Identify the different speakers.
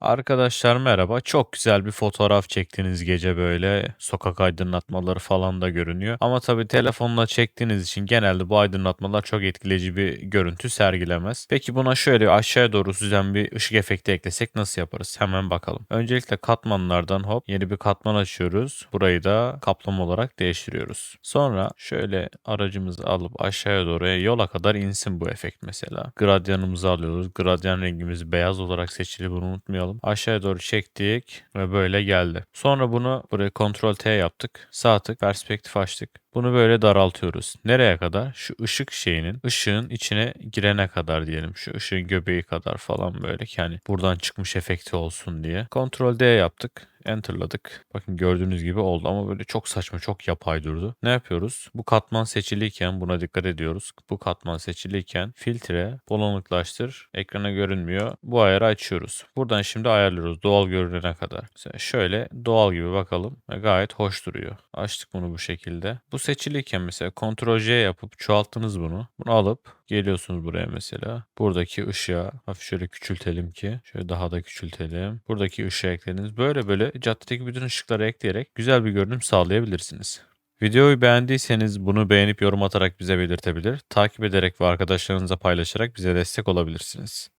Speaker 1: Arkadaşlar merhaba. Çok güzel bir fotoğraf çektiniz gece böyle. Sokak aydınlatmaları falan da görünüyor. Ama tabii telefonla çektiğiniz için genelde bu aydınlatmalar çok etkileyici bir görüntü sergilemez. Peki buna şöyle aşağıya doğru süzen bir ışık efekti eklesek nasıl yaparız? Hemen bakalım. Öncelikle katmanlardan hop yeni bir katman açıyoruz. Burayı da kaplama olarak değiştiriyoruz. Sonra şöyle aracımızı alıp aşağıya doğru yola kadar insin bu efekt mesela. Gradyanımızı alıyoruz. Gradyan rengimiz beyaz olarak seçili bunu unutmayalım. Aşağıya doğru çektik ve böyle geldi. Sonra bunu buraya Ctrl T yaptık. Sağ tık perspektif açtık. Bunu böyle daraltıyoruz. Nereye kadar? Şu ışık şeyinin ışığın içine girene kadar diyelim. Şu ışığın göbeği kadar falan böyle ki hani buradan çıkmış efekti olsun diye. Ctrl D yaptık. Enter'ladık. Bakın gördüğünüz gibi oldu ama böyle çok saçma, çok yapay durdu. Ne yapıyoruz? Bu katman seçiliyken buna dikkat ediyoruz. Bu katman seçiliyken filtre, bulanıklaştır, ekrana görünmüyor. Bu ayarı açıyoruz. Buradan şimdi ayarlıyoruz doğal görünene kadar. Mesela şöyle doğal gibi bakalım gayet hoş duruyor. Açtık bunu bu şekilde. Bu seçiliyken mesela Ctrl J yapıp çoğalttınız bunu. Bunu alıp geliyorsunuz buraya mesela. Buradaki ışığa hafif şöyle küçültelim ki. Şöyle daha da küçültelim. Buradaki ışığı eklediniz. Böyle böyle caddedeki bütün ışıkları ekleyerek güzel bir görünüm sağlayabilirsiniz. Videoyu beğendiyseniz bunu beğenip yorum atarak bize belirtebilir. Takip ederek ve arkadaşlarınıza paylaşarak bize destek olabilirsiniz.